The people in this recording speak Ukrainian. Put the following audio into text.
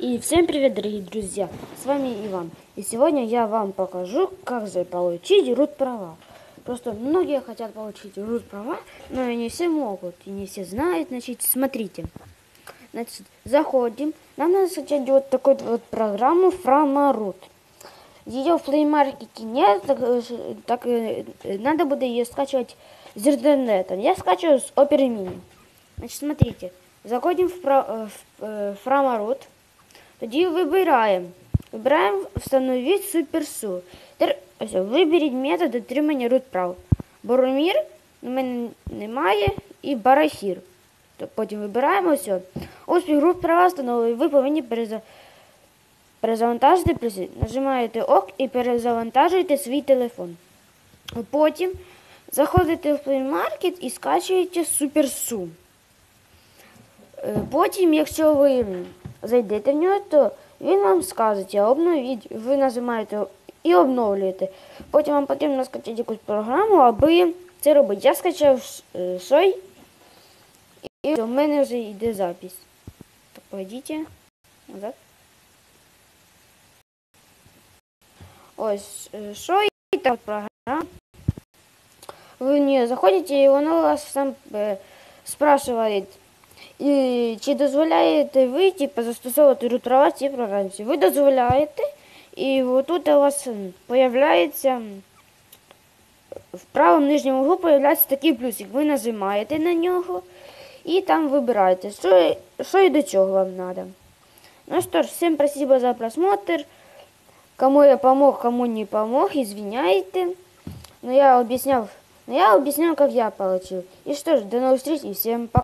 И всем привет, дорогие друзья! С вами Иван. И сегодня я вам покажу, как же получить root права. Просто многие хотят получить root права, но и не все могут, и не все знают. Значит, смотрите. Значит, заходим. Нам надо скачать вот такую вот программу Framaroot. Ее в Play Market нет, так, э, так э, надо будет ее скачивать с интернета. Я скачиваю с Opera Mini. Значить, смотрите, заходимо в, про- в е, Фрамарут, тоді вибираємо. Вибираємо встановити суперсу. Ось, виберіть метод отримання root прав. Боромір у мене немає і барахір. Потім вибираємо ось. Успіх груп права встановили. Ви повинні переза... перезавантажити плюси. Нажимаєте ОК і перезавантажуєте свій телефон. Потім заходите в Play Market і скачуєте суперсу. Е, Потім, якщо ви зайдете в нього, то він вам скаже, обновіть, ви нажимаєте і обновлюєте. Потім вам потрібно скачати якусь програму, аби це робити. Я скачав е, сой, і в мене вже йде запись. Так, пойдіть назад. Ось е, сой, та програма. Вы в нее заходите, і воно вас сам е, спрашивает, і чи дозволяєте ви типу, застосовувати рутрова ці програмі. Ви дозволяєте, і тут у вас м, появляється м, в правому нижньому углу появляється такий плюсик. Ви нажимаєте на нього і там вибираєте, що, що і до чого вам треба. Ну что ж, всем спасибо за просмотр. Кому я помог, кому не помог, извиняйте. Но я объяснял, но я объяснял, как я получил. И что ж, до новых встреч и всем пока.